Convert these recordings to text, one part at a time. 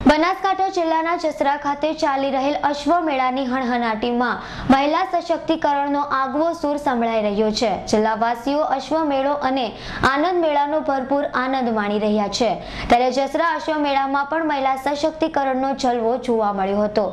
બનાસકાંઠા જિલ્લાના જસરા ખાતે ચાલી રહેલ અશ્વ મેળાની હણહનાટીમાં મહિલા સશક્તિકરણનો આગવો સૂર સંભળાઈ રહ્યો છે. જિલ્લાવાસીઓ અશ્વ મેળો અને આનંદ મેળાનો ભરપૂર આનંદ માણી રહ્યા છે. ત્યારે જસરા અશ્વ મેળામાં પણ મહિલા સશક્તિકરણનો જલવો જોવા મળ્યો હતો.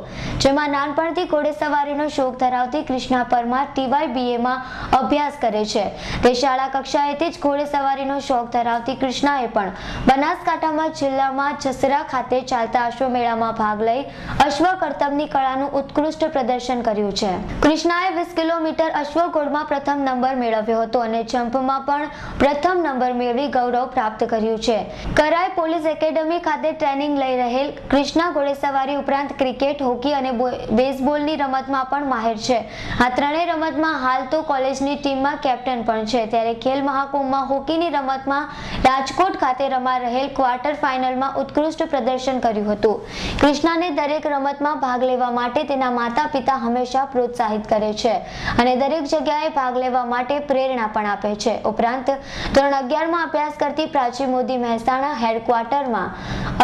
જેમાં નાનપણથી ઘોડેસવારીનો શોખ ધરાવતી કૃષ્ણા પરમાર ટીવાય બીએમાં અભ્યાસ કરે છે. તે શાળા કક્ષાએથી જ ઘોડેસવારીનો શોખ ધરાવતી કૃષ્ણાએ પણ બનાસકાંઠામાં જિલ્લામાં જસરા ખાતે ચાલતા અશ્વ મેળામાં ભાગ લઈ અશ્વ કરતબની કળાનું ઉત્કૃષ્ટ પ્રદર્શન કર્યું છે. કૃષ્ણાએ વીસ કિલોમીટર અશ્વઘોડમાં પ્રથમ નંબર મેળવ્યો હતો અને જમ્પમાં પણ પ્રથમ નંબર મેળવી ગૌરવ પ્રાપ્ત કર્યું છે. કરાઈ પોલીસ એકેડમી ખાતે ટ્રેનિંગ લઈ રહેલ કૃષ્ણા ઘોડેસવારી ઉપરાંત ક્રિકેટ, હોકી અને બો- બેઝબોલની રમતમાં પણ માહેર છે. આ ત્રણેય રમતમાં હાલ તો કોલેજની ટીમમાં કેપ્ટન પણ છે. ત્યારે ખેલ મહાકુંભમાં હોકીની રમતમાં રાજકોટ ખાતે રમા રહેલ ક્વાર્ટર ફાઇનલમાં ઉત્કૃષ્ટ પ્રદર્શન કર્યું હતું. કૃષ્ણાને દરેક રમતમાં ભાગ લેવા માટે તેના માતા પિતા હંમેશા પ્રોત્સાહિત કરે છે અને દરેક જગ્યાએ ભાગ લેવા માટે પ્રેરણા પણ આપે છે. ઉપરાંત, ધોરણ અગિયારમાં અભ્યાસ કરતી પ્રાચી મોદી મહેસાણા હેડક્વાર્ટરમાં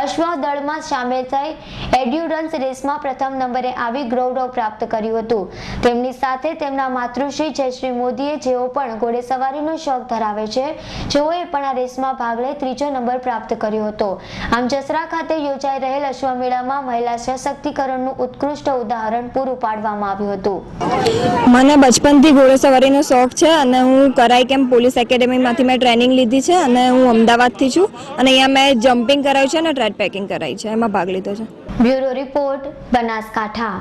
અશ્વ દળમાં સામેલ થઈ એડ્યુરન્સ રેસમાં પ્રથમ નંબરે આવી ગૌરવ પ્રાપ્ત કર્યું હતું. તેમની સાથે તેમના માતૃશ્રી જયશ્રી મોદીએ જેઓ પણ ઘોડેસવારીનો શોખ ધરાવે છે જેઓએ પણ આ રેસમાં ભાગ લઈ ત્રીજો નંબર પ્રાપ્ત કર્યો હતો. આમ જસરા ખાતે યોજાઈ રહેલ અશ્વમેળામાં મહિલા સશક્તિકરણનું ઉત્કૃષ્ટ ઉદાહરણ પૂરું પાડવામાં આવ્યું હતું. મને બચપનથી ઘોડેસવારીનો શોખ છે અને હું કરાઈ કેમ્પ પોલીસ એકેડેમીમાંથી મેં ટ્રેનિંગ લીધી છે અને હું અમદાવાદથી છું અને અહીંયા મેં જમ્પિંગ કરાવ્યું છે અને ટ્રેડ પેકિંગ કરાવી છે. એમાં ભાગ લીધો છે. Bureau report Banaskantha. ઠાઠા